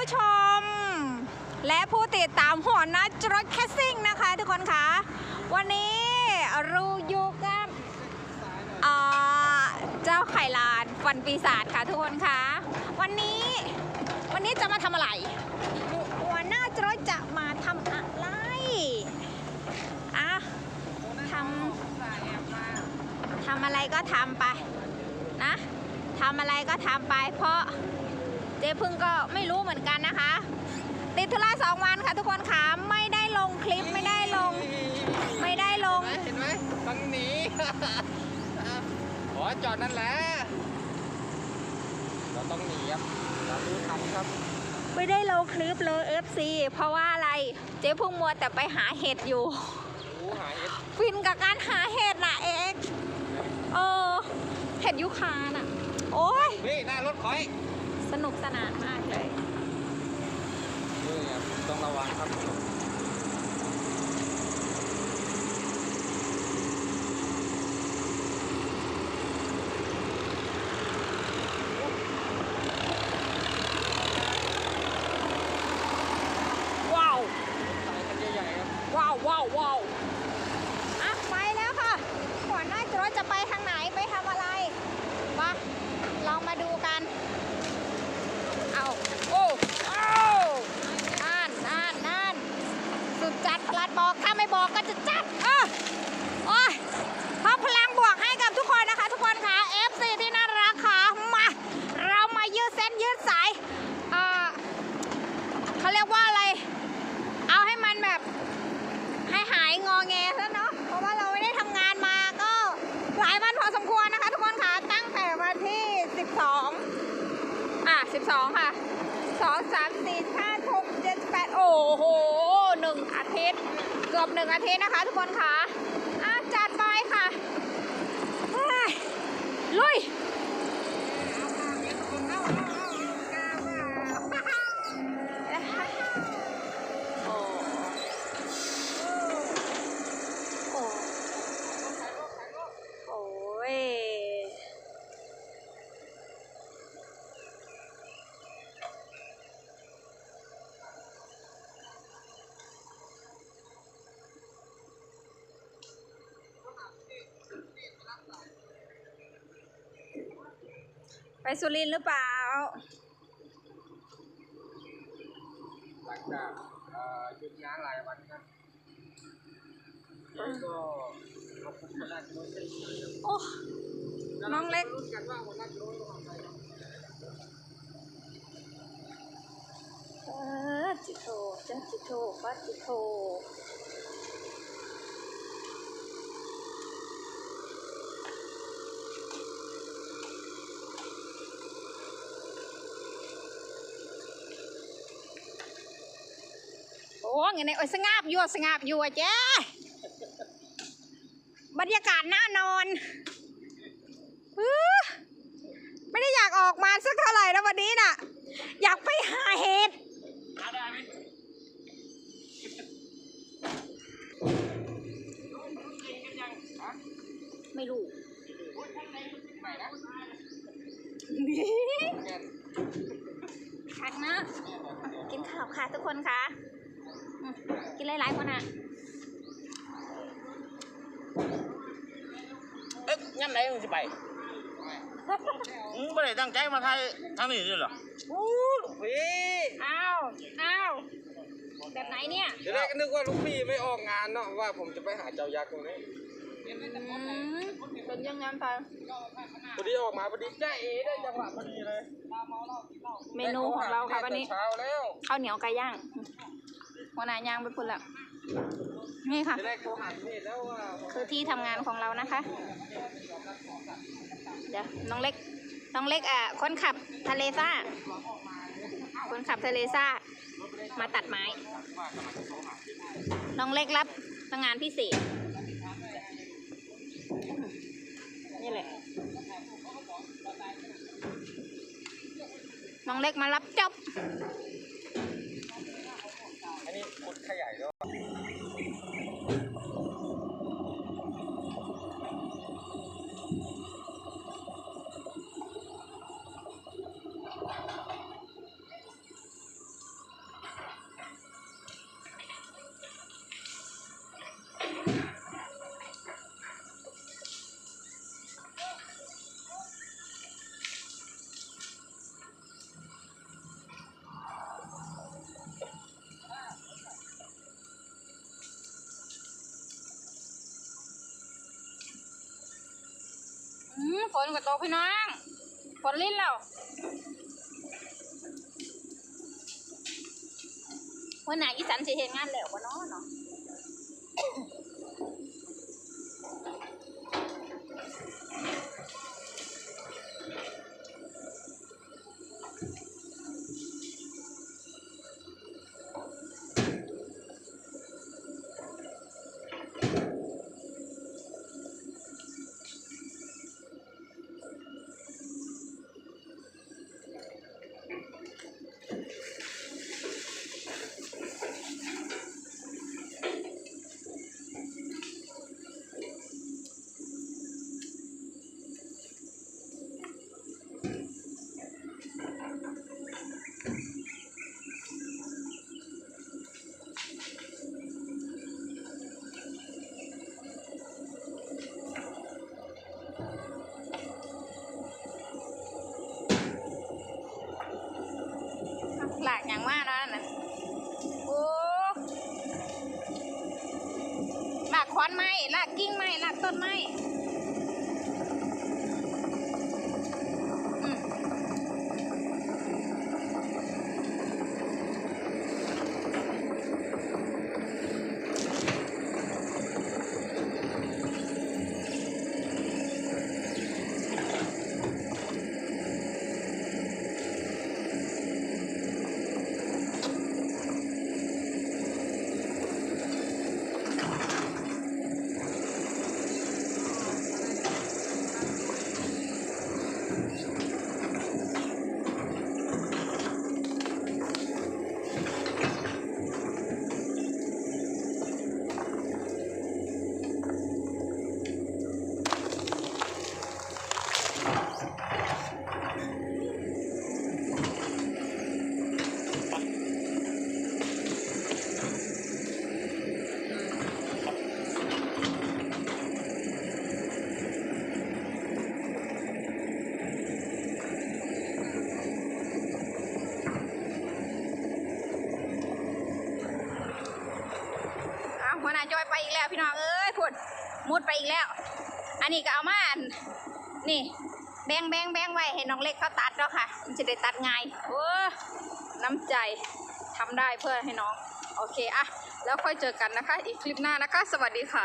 ผู้ชม และผู้ติดตามหัวหน้าจรถแคสซิ่งนะคะทุกคนคะวันนี้ราอยู่กับเจ้าไข่ลานฟันปีศาจค่ะทุกคนคะวันนี้วันนี้จะมาทำอะไร หัวหน้าจรถจะมาทำอะไรอะทำทำอะไรก็ทำไปนะทำอะไรก็ทำไปเพราะ จ๊พึ่งก็ไม่รู้เหมือนกันนะคะ ติดธุระสองวันค่ะทุกคนค่ะไม่ได้ลงคลิปไม่ได้ลง ไม่ได้ลง เห็นไหมต้องหนีขอจอดนั่นแหละเราต้องหนีครับเรารู้ทันครับ ไม่ได้ลงคลิปเลย FC เพราะว่าอะไรเจ๊พึ่งมัวแต่ไปหาเห็ดอยู่รู้หาเอ็ดฟินกับการหาเห็ดน่ะเอกเออเห็ดยูคาน่ะ โอ้ยนี่หน้ารถคอย สนุกสนานมากเลยนี่ครับต้องระวังครับ ว้าว สายคันใหญ่ๆครับ ว้าวว้าวว้าวอะไปแล้วค่ะหัวหน้าจรถจะไปทางไหนไปทำอะไรมาลองมาดูกัน เอาโอ้เอานั่นนั่นนั่นสุดจัดประหลัดบ อกก็จะจัดเออโอ้ยเพิ่มพลังบวกให้กับทุกคนนะคะ ทุกคนค่ะ FC ที่น่ารักค่ะมา เรามายืดเส้นยืดสายเอ่อเขาเรียกว่าอะไร เอาให้มันแบบ ให้หายงอแงซะเนาะ เพราะว่าเราไม่ได้ทำงานมาก็หลายวันพอสมควรนะคะ ทุกคนค่ะ ตั้งแต่วันที่ 12 อะ 12 ค่ะ 2 3 4 5 6 7 8 โอ้โหหนึ่งอาทิตย์ เกื อบหนึ่งอาทิตย์นะคะทุกคนค่ะอะ จัดไปค่ะเฮ้ยลุย โอ้โอ้โอ้ยไป สุรินทร์หรือเปล่า หลังจากเอ่อหยุดงานหลายวันครับแล้วก็เราคุมหัวหน้าจรถได้โอ้ น้องเล็ก รู้กันว่าหัวหน้าจรถทำอะไรครับเออจิโทจันจิโทปัดจิโท อ้ไงเนี่ยโอ้ยสงาบอยู่สงาบอยู่อะเจ้บรรยากาศน่านอนอื้อไม่ได้อยากออกมาสักเท่าไหร่นะวันนี้น่ะ อยากไปหาเห็ดหาได้ไหมไม่รู้ใหม่นะแกนคักนะ กินข้าวค่ะทุกคนค่ะอืม กินหลายๆคนอะเอ๊ะงั้นไหนมึงจะไปมึงไม่ได้ตั้งใจมาไทยทางนี้ด้วยเหรออู้ลูกพี่อ้าวอ้าวแบบไหนเนี่ยเดี๋ยวแรกก็นึกว่าลูกพี่ไม่ออกงานเนาะว่าผมจะไปหาเจ้ายักษ์ตรงนี้อืมเป็นยังไงไปพอดีออกมาพอดีจ้าเอได้จังหวะพอดีเลย เมนูของเราค่ะวันนี้เช้าแล้วข้าวเหนียวไก่ย่าง หัวหน้ายางไปพุ่นละนี่ค่ะเดี๋ยวแรกโทรหาพี่เนตแล้วว่าคือที่ทำงานของเรานะคะ เดี๋ยวน้องเล็ก น้องเล็กอะคนขับทะเลซ่า คนขับทะเลซ่า มาตัดไม้ น้องเล็กรับงานพิเศษ นี่แหละ น้องเล็กมารับจบ นี้ขุดขยายด้วย ฝนก็ตกพี่น้องฝนลิ้นแล้ววันไหนอีสันสิเห็นงานแล้ววะเนาะเนาะ หลากอย่างมากเนาะนั่นน่ะโอ้หลากข อนไม้ลากกิ่งไม้ลากต้นไม้เอาหัวหน้าจอยไปอีกแล้วพี่น้องเอ้ยพุ่น มุดไปอีกแล้ว อันนี้ก็เอามานนี่แบงแบงแบงไว้ให้น้องเล็กเขาตัดแล้วค่ะ มันจะได้ตัดง่ายโอ้น้ำใจทำได้เพื่อให้น้อง โอเคอะแล้วค่อยเจอกันนะคะ อีกคลิปหน้านะคะ สวัสดีค่ะ